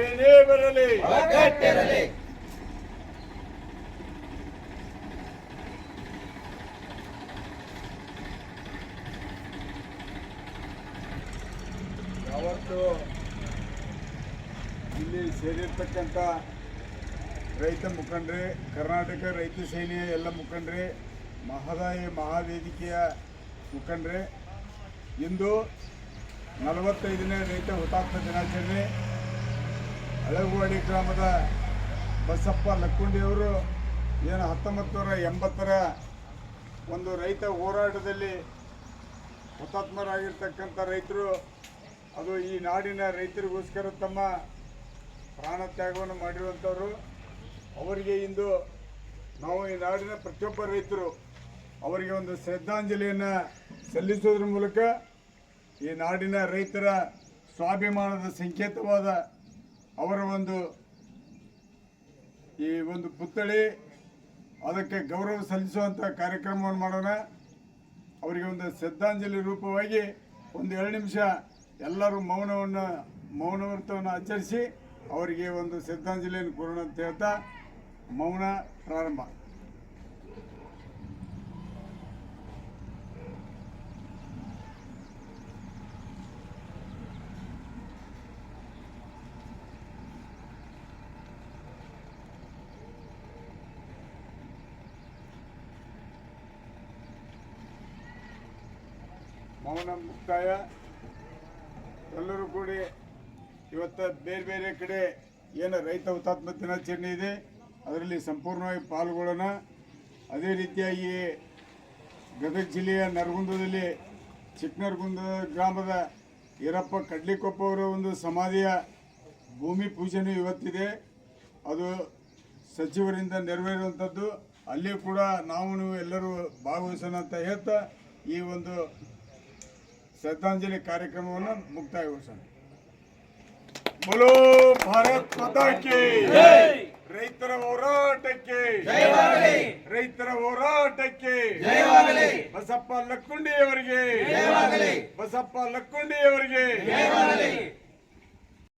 ಏನೇ ಬರಲಿ. ಯಾವತ್ತು ಇಲ್ಲಿ ಸೇರಿರ್ತಕ್ಕಂಥ ರೈತ ಮುಖಂಡ್ರೆ ಕರ್ನಾಟಕ ರೈತ ಸೇನೆಯ ಎಲ್ಲ ಮುಖಂಡ್ರೆ ಮಹದಾಯಿ ಮಹಾವೇದಿಕೆಯ ಮುಖಂಡ್ರೆ ಇಂದು ನಲವತ್ತೈದನೇ ರೈತ ಹುತಾತ್ಮ ದಿನಾಚರಣೆ. ಹಳಗುವಾಡಿ ಗ್ರಾಮದ ಬಸಪ್ಪ ಲಕ್ಕುಂಡಿಯವರು ಏನು ಹತ್ತೊಂಬತ್ತು ನೂರ ಎಂಬತ್ತರ ಒಂದು ರೈತ ಹೋರಾಟದಲ್ಲಿ ಹುತಾತ್ಮರಾಗಿರ್ತಕ್ಕಂಥ ರೈತರು, ಅದು ಈ ನಾಡಿನ ರೈತರಿಗೋಸ್ಕರ ತಮ್ಮ ಪ್ರಾಣ ತ್ಯಾಗವನ್ನು ಮಾಡಿರುವಂಥವ್ರು. ಅವರಿಗೆ ಇಂದು ನಾವು ಈ ನಾಡಿನ ಪ್ರತಿಯೊಬ್ಬ ರೈತರು ಅವರಿಗೆ ಒಂದು ಶ್ರದ್ಧಾಂಜಲಿಯನ್ನು ಸಲ್ಲಿಸೋದ್ರ ಮೂಲಕ ಈ ನಾಡಿನ ರೈತರ ಸ್ವಾಭಿಮಾನದ ಸಂಕೇತವಾದ ಅವರ ಒಂದು ಈ ಒಂದು ಪುತ್ಥಳಿ, ಅದಕ್ಕೆ ಗೌರವ ಸಲ್ಲಿಸುವಂಥ ಕಾರ್ಯಕ್ರಮವನ್ನು ಮಾಡೋಣ. ಅವರಿಗೆ ಒಂದು ಶ್ರದ್ಧಾಂಜಲಿ ರೂಪವಾಗಿ ಒಂದು ಎರಡು ನಿಮಿಷ ಎಲ್ಲರೂ ಮೌನವನ್ನು, ಮೌನವ್ರತವನ್ನು ಆಚರಿಸಿ ಅವರಿಗೆ ಒಂದು ಶ್ರದ್ಧಾಂಜಲಿಯನ್ನು ಕೊಡೋಣ ಅಂತ ಹೇಳ್ತಾ ಮೌನ ಪ್ರಾರಂಭ. ಮೌನ ಮುಕ್ತಾಯ. ಎಲ್ಲರೂ ಕೂಡಿ ಇವತ್ತು ಬೇರೆ ಬೇರೆ ಕಡೆ ಏನು ರೈತ ಹುತಾತ್ಮ ದಿನಾಚರಣೆ ಇದೆ, ಅದರಲ್ಲಿ ಸಂಪೂರ್ಣವಾಗಿ ಪಾಲ್ಗೊಳ್ಳೋಣ. ಅದೇ ರೀತಿಯಾಗಿ ಗದಗ ಜಿಲ್ಲೆಯ ನರಗುಂದದಲ್ಲಿ ಚಿಕ್ಕನರಗುಂದ ಗ್ರಾಮದ ಈರಪ್ಪ ಕಡ್ಲಿಕೊಪ್ಪ ಅವರ ಒಂದು ಸಮಾಧಿಯ ಭೂಮಿ ಪೂಜೆನೂ ಇವತ್ತಿದೆ. ಅದು ಸಚಿವರಿಂದ ನೆರವೇರುವಂಥದ್ದು. ಅಲ್ಲಿ ಕೂಡ ನಾವು ನೀವು ಎಲ್ಲರೂ ಭಾಗವಹಿಸೋಣ ಅಂತ ಹೇಳ್ತಾ ಈ ಒಂದು ಶ್ರದ್ಧಾಂಜಲಿ ಕಾರ್ಯಕ್ರಮವನ್ನು ಮುಕ್ತಾಯಗೊಳಿಸೋಣ. ಬೋಲೋ ಭಾರತ್ ಮಾತಾ ಕಿ ರೈತರ ಹೋರಾಟಕ್ಕೆ ರೈತರ ಹೋರಾಟಕ್ಕೆ ಬಸಪ್ಪ ಲಕ್ಕುಂಡಿಯವರಿಗೆ ಬಸಪ್ಪ ಲಕ್ಕುಂಡಿಯವರಿಗೆ